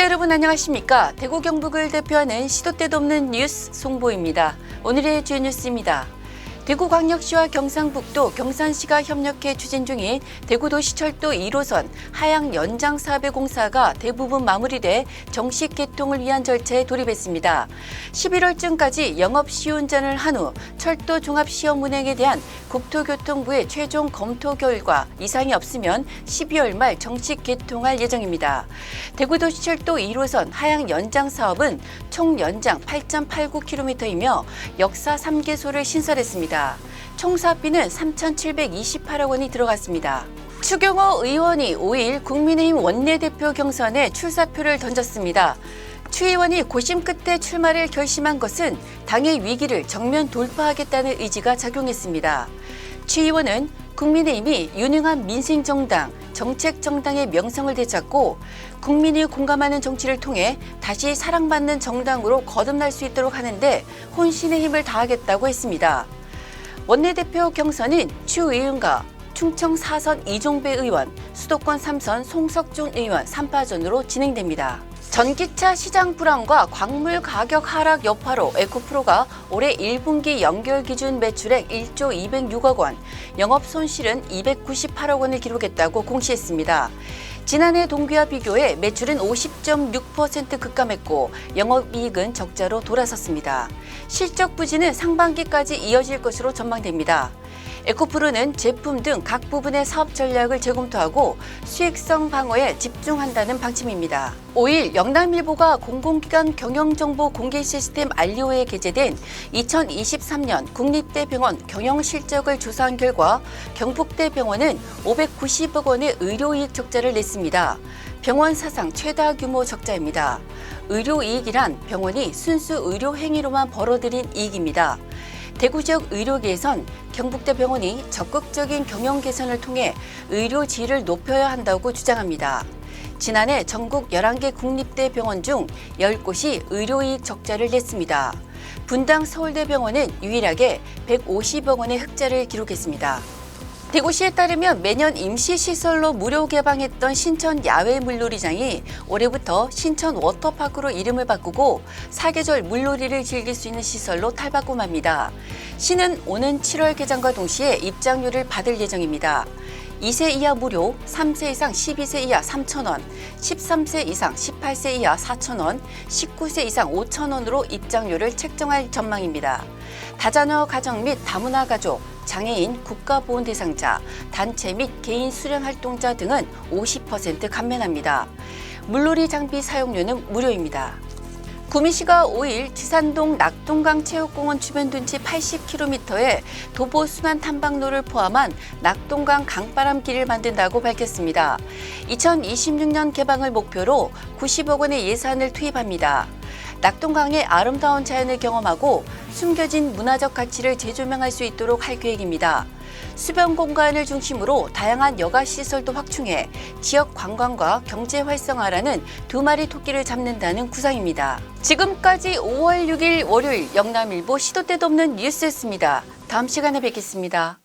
구독자 여러분 안녕하십니까? 대구 경북을 대표하는 시도 때도 없는 뉴스 송보입니다. 오늘의 주요 뉴스입니다. 대구광역시와 경상북도, 경산시가 협력해 추진 중인 대구도시철도 1호선 하양 연장 사업의 공사가 대부분 마무리돼 정식 개통을 위한 절차에 돌입했습니다. 11월쯤까지 영업 시운전을 한 후 철도 종합 시험 운행에 대한 국토교통부의 최종 검토 결과 이상이 없으면 12월 말 정식 개통할 예정입니다. 대구도시철도 1호선 하양 연장 사업은 총 연장 8.89km이며 역사 3개소를 신설했습니다. 총 사업비는 3,728억 원이 들어갔습니다. 추경호 의원이 5일 국민의힘 원내대표 경선에 출사표를 던졌습니다. 추 의원이 고심 끝에 출마를 결심한 것은 당의 위기를 정면 돌파하겠다는 의지가 작용했습니다. 추 의원은 국민의힘이 유능한 민생정당, 정책정당의 명성을 되찾고 국민이 공감하는 정치를 통해 다시 사랑받는 정당으로 거듭날 수 있도록 하는데 혼신의 힘을 다하겠다고 했습니다. 원내대표 경선은 추 의원과 충청 4선 이종배 의원, 수도권 3선 송석준 의원 3파전으로 진행됩니다. 전기차 시장 불황과 광물 가격 하락 여파로 에코프로가 올해 1분기 연결 기준 매출액 1조 206억 원, 영업 손실은 298억 원을 기록했다고 공시했습니다. 지난해 동기와 비교해 매출은 50.6% 급감했고 영업이익은 적자로 돌아섰습니다. 실적 부진은 상반기까지 이어질 것으로 전망됩니다. 에코프로는 제품 등 각 부분의 사업 전략을 재검토하고 수익성 방어에 집중한다는 방침입니다. 5일 영남일보가 공공기관 경영정보 공개 시스템 알리오에 게재된 2023년 국립대병원 경영 실적을 조사한 결과 경북대병원은 590억 원의 의료이익 적자를 냈습니다. 병원 사상 최다 규모 적자입니다. 의료이익이란 병원이 순수 의료 행위로만 벌어들인 이익입니다. 대구 지역 의료계에선 경북대병원이 적극적인 경영 개선을 통해 의료 질을 높여야 한다고 주장합니다. 지난해 전국 11개 국립대 병원 중 10곳이 의료이익 적자를 냈습니다. 분당 서울대병원은 유일하게 150억 원의 흑자를 기록했습니다. 대구시에 따르면 매년 임시시설로 무료 개방했던 신천 야외 물놀이장이 올해부터 신천 워터파크로 이름을 바꾸고 사계절 물놀이를 즐길 수 있는 시설로 탈바꿈합니다. 시는 오는 7월 개장과 동시에 입장료를 받을 예정입니다. 2세 이하 무료, 3세 이상 12세 이하 3,000원, 13세 이상 18세 이하 4,000원, 19세 이상 5,000원으로 입장료를 책정할 전망입니다. 다자녀 가정 및 다문화 가족, 장애인, 국가보훈 대상자, 단체 및 개인 수련 활동자 등은 50% 감면합니다. 물놀이 장비 사용료는 무료입니다. 구미시가 5일 지산동 낙동강 체육공원 주변 둔치 80km의 도보 순환 탐방로를 포함한 낙동강 강바람 길을 만든다고 밝혔습니다. 2026년 개방을 목표로 90억 원의 예산을 투입합니다. 낙동강의 아름다운 자연을 경험하고 숨겨진 문화적 가치를 재조명할 수 있도록 할 계획입니다. 수변 공간을 중심으로 다양한 여가 시설도 확충해 지역 관광과 경제 활성화라는 두 마리 토끼를 잡는다는 구상입니다. 지금까지 5월 6일 월요일 영남일보 시도 때도 없는 뉴스였습니다. 다음 시간에 뵙겠습니다.